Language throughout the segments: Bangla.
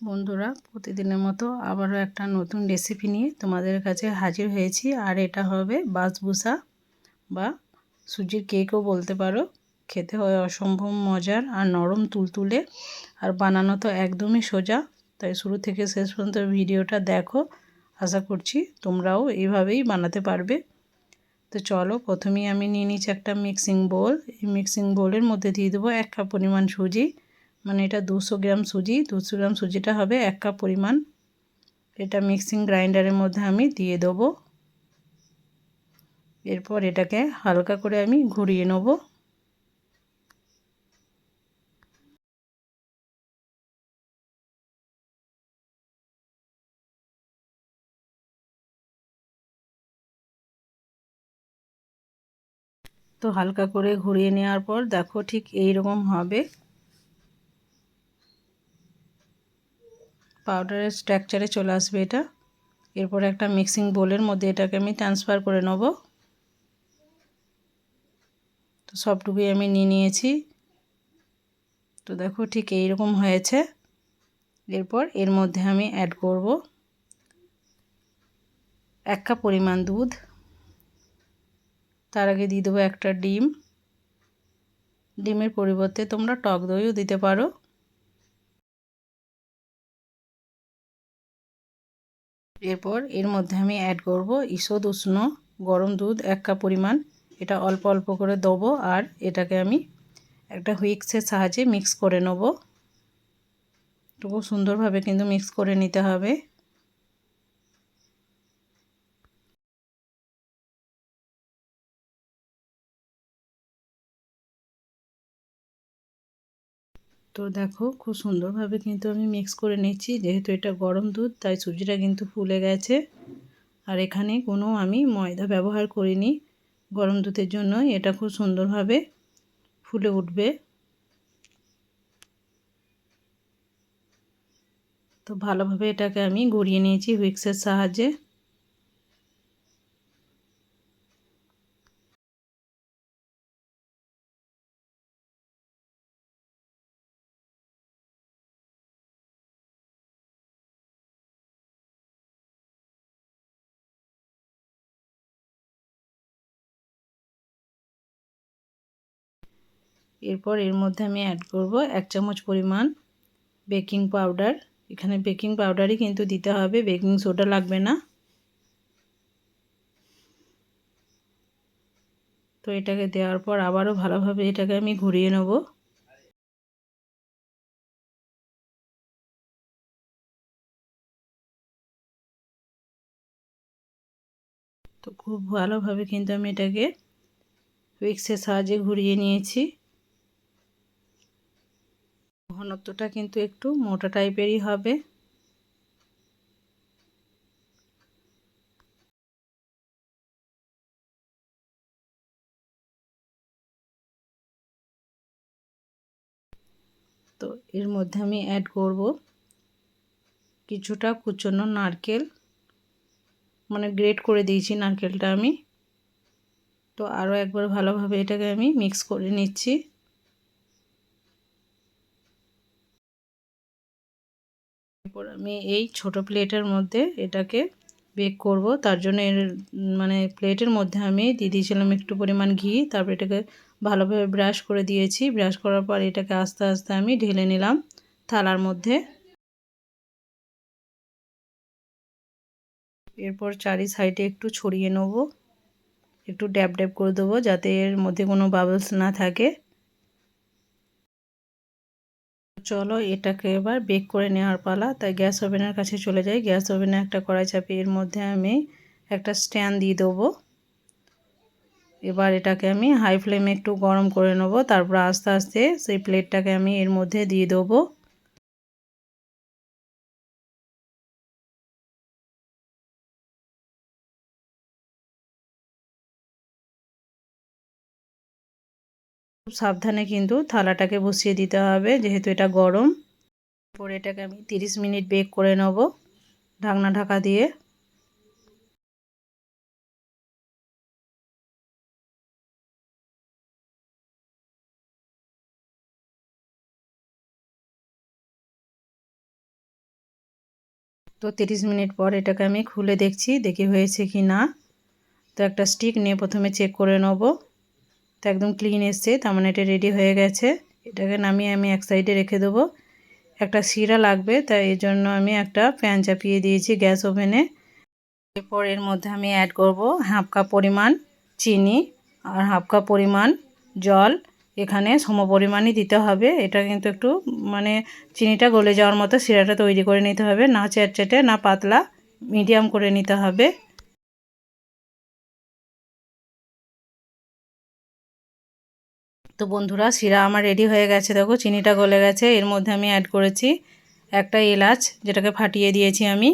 বন্ধুরা, প্রতিদিনের মতো আবারও একটা নতুন রেসিপি নিয়ে তোমাদের কাছে হাজির হয়েছি। আর এটা হবে বাসবুসা বা সুজির কেকও বলতে পারো। খেতে হয় অসম্ভব মজার আর নরম তুলতুলে আর বানানো তো একদমই সোজা। তাই শুরু থেকে শেষ পর্যন্ত ভিডিওটা দেখো। আশা করছি তোমরাও এইভাবেই বানাতে পারবে। তো চলো, প্রথমেই আমি নিয়ে নিচ্ছি একটা মিক্সিং বোল এই মিক্সিং বোলের মধ্যে দিয়ে দেবো এক কাপ পরিমাণ সুজি। মানে এটা দুশো গ্রাম সুজি, দুশো গ্রাম সুজিটা হবে এক কাপ পরিমাণ। এটা মিক্সিং গ্রাইন্ডারের মধ্যে আমি দিয়ে দেবো। এরপর এটাকে হালকা করে আমি ঘুরিয়ে নেব। তো হালকা করে ঘুরিয়ে নেওয়ার পর দেখো ঠিক এই রকম হবে। পাউডারের স্ট্রাকচারে চলে আসবে এটা। এরপর একটা মিক্সিং বোলের মধ্যে এটাকে আমি ট্রান্সফার করে নেব। তো সবটুকুই আমি নিয়ে নিয়েছি। তো দেখো ঠিক এইরকম হয়েছে। এরপর এর মধ্যে আমি অ্যাড করব এক কাপ পরিমাণ দুধ। তার আগে দিয়ে দেবো একটা ডিম। ডিমের পরিবর্তে তোমরা টক দইও দিতে পারো। এরপর এর মধ্যে আমি অ্যাড করব ঈষদ উষ্ণ গরম দুধ এক কাপ পরিমাণ। এটা অল্প অল্প করে দেবো আর এটাকে আমি একটা হুইক্সের সাহায্যে মিক্স করে নেব। খুব সুন্দরভাবে কিন্তু মিক্স করে নিতে হবে। তো দেখো খুব সুন্দরভাবে কিন্তু আমি মিক্স করে নিচ্ছি যেহেতু এটা গরম দুধ, তাই সুজিটা কিন্তু ফুলে গেছে। আর এখানে কোনো আমি ময়দা ব্যবহার করিনি। গরম দুধের জন্য এটা খুব সুন্দরভাবে ফুলে উঠবে। তো ভালোভাবে এটাকে আমি গড়িয়ে নিয়েছি হুইক্সের সাহায্যে। এরপর এর মধ্যে আমি অ্যাড করব এক চামচ পরিমাণ বেকিং পাউডার এখানে বেকিং পাউডারই কিন্তু দিতে হবে বেকিং সোডা লাগবে না। তো এটাকে দেওয়ার পর আবারও ভালোভাবে এটাকে আমি ঘুরিয়ে নেব। তো খুব ভালোভাবে কিন্তু আমি এটাকে উইক্সের সাহায্যে ঘুরিয়ে নিয়েছি। ঘনত্বটা কিন্তু একটু মোটা টাইপেরই হবে। তো এর মধ্যে আমি অ্যাড করব কিছুটা কুচনো নারকেল। মানে গ্রেট করে দিয়েছি নারকেলটা আমি। তো আরও একবার ভালোভাবে এটাকে আমি মিক্স করে নিচ্ছি। এরপর আমি এই ছোট প্লেটের মধ্যে এটাকে বেক করব। তার জন্য এর মানে প্লেটের মধ্যে আমি দিয়ে দিয়েছিলাম একটু পরিমাণ ঘি। তারপর এটাকে ভালোভাবে ব্রাশ করে দিয়েছি। ব্রাশ করার পর এটাকে আস্তে আস্তে আমি ঢেলে নিলাম থালার মধ্যে। এরপর চারি সাইডে একটু ছড়িয়ে নেব। একটু ড্যাব ড্যাব করে দেবো যাতে এর মধ্যে কোনো বাবলস না থাকে। চলো এটাকে এবার বেক করে নেওয়ার পালা। তাই গ্যাস ওভেনের কাছে চলে যাই। গ্যাস ওভেনে একটা কড়াই চাপি এর মধ্যে আমি একটা স্ট্যান্ড দিয়ে দেবো। এবার এটাকে আমি হাই ফ্লেমে একটু গরম করে নেব। তারপর আস্তে আস্তে সেই প্লেটটাকে আমি এর মধ্যে দিয়ে দেবো। সাবধানে কিন্তু থালাটাকে বসিয়ে দিতে হবে, যেহেতু এটা গরম। পরে এটাকে আমি 30 মিনিট বেক করে নেব ঢাকনা ঢাকা দিয়ে। তো তিরিশ মিনিট পর এটাকে আমি খুলে দেখছি, দেখি হয়েছে কি না তো একটা স্টিক নিয়ে প্রথমে চেক করে নেব। তো একদম ক্লিন এসছে, তার মানে এটা রেডি হয়ে গেছে। এটাকে নামিয়ে আমি এক সাইডে রেখে দেবো। একটা শিরা লাগবে, তাই এই জন্য আমি একটা প্যান চাপিয়ে দিয়েছি গ্যাস ওভেনে এরপর এর মধ্যে আমি অ্যাড করব হাফ কাপ পরিমাণ চিনি আর হাফ কাপ পরিমাণ জল। এখানে সম পরিমাণই দিতে হবে। এটা কিন্তু একটু মানে চিনিটা গলে যাওয়ার মতো শিরাটা তৈরি করে নিতে হবে। না চ্যাটচ্যাটে, না পাতলা মিডিয়াম করে নিতে হবে। তো বন্ধুরা, শিরা আমার রেডি হয়ে গেছে। দেখো, চিনিটা গলে গেছে। এর মধ্যে আমি অ্যাড করেছি একটা এলাচ, যেটাকে ফাটিয়ে দিয়েছি আমি।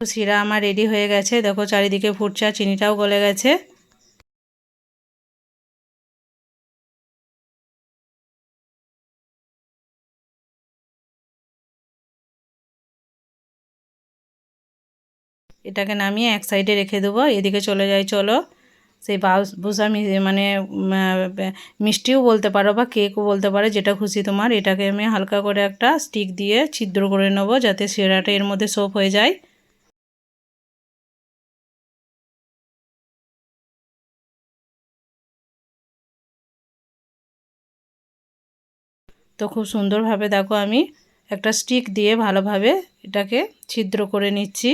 শিরা আমার রেডি হয়ে গেছে। দেখো চারিদিকে ফুটছে চিনিটাও গলে গেছে। এটাকে নামিয়ে এক সাইডে রেখে দেবো। এদিকে চলে যাই, চলো। সেই ভুষা মানে মিষ্টিও বলতে পারো বা কেকও বলতে পারো, যেটা খুশি তোমার। এটাকে আমি হালকা করে একটা স্টিক দিয়ে ছিদ্র করে নেব যাতে শিরাটা এর মধ্যে সোপ হয়ে যায়। তো খুব সুন্দরভাবে দেখো আমি একটা স্টিক দিয়ে ভালোভাবে এটাকে ছিদ্র করে নিচ্ছি।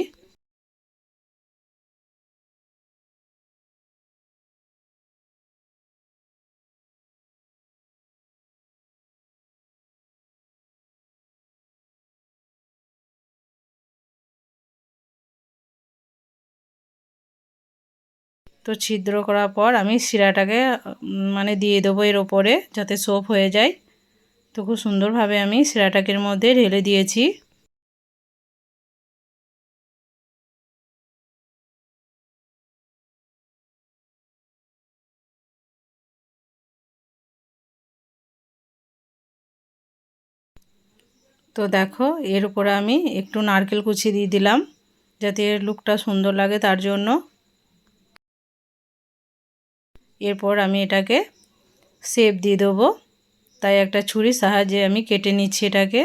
তো ছিদ্র করার পর আমি শিরাটাকে মানে দিয়ে দেবো এর ওপরে যাতে সোপ হয়ে যায়। তো খুব সুন্দরভাবে আমি শিরাটাকের মধ্যে ঢেলে দিয়েছি। তো দেখো, এর উপরে আমি একটু নারকেল কুচি দিয়ে দিলাম, যাতে এর লুকটা সুন্দর লাগে তার জন্য। এরপর আমি এটাকে শেপ দিয়ে দেবো। তাই একটা ছুরির সাহায্যে আমি কেটে নিচ্ছি এটাকে।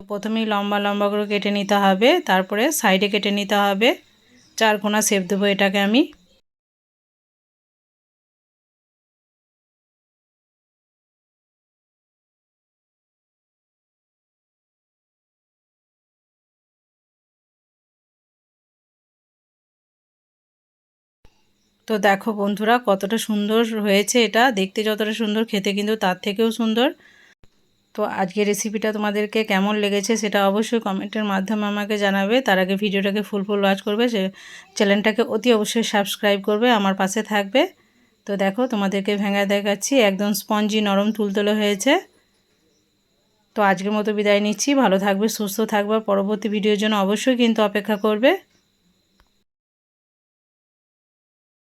প্রথমেই লম্বা লম্বা করে কেটে নিতে হবে, তারপরে সাইডে কেটে নিতে হবে। চার কোনা শেপ দেবো এটাকে আমি। তো দেখো বন্ধুরা, কতটা সুন্দর হয়েছে এটা। দেখতে যতটা সুন্দর, খেতে কিন্তু তার থেকেও সুন্দর। তো আজকে রেসিপিটা তোমাদেরকে কেমন লেগেছে সেটা অবশ্যই কমেন্টের মাধ্যমে আমাকে জানাবে। তার আগে ভিডিওটাকে ফুল ফুল ওয়াচ করবে, সে চ্যানেলটাকে অতি অবশ্যই সাবস্ক্রাইব করবে, আমার পাশে থাকবে। তো দেখো, তোমাদেরকে ভেঙে দেখাচ্ছি, একদম স্পঞ্জি নরম তুলতুলে হয়েছে। তো আজকের মতো বিদায় নিচ্ছি, ভালো থাকবে, সুস্থ থাকবে। পরবর্তী ভিডিওর জন্য অবশ্যই কিন্তু অপেক্ষা করবে।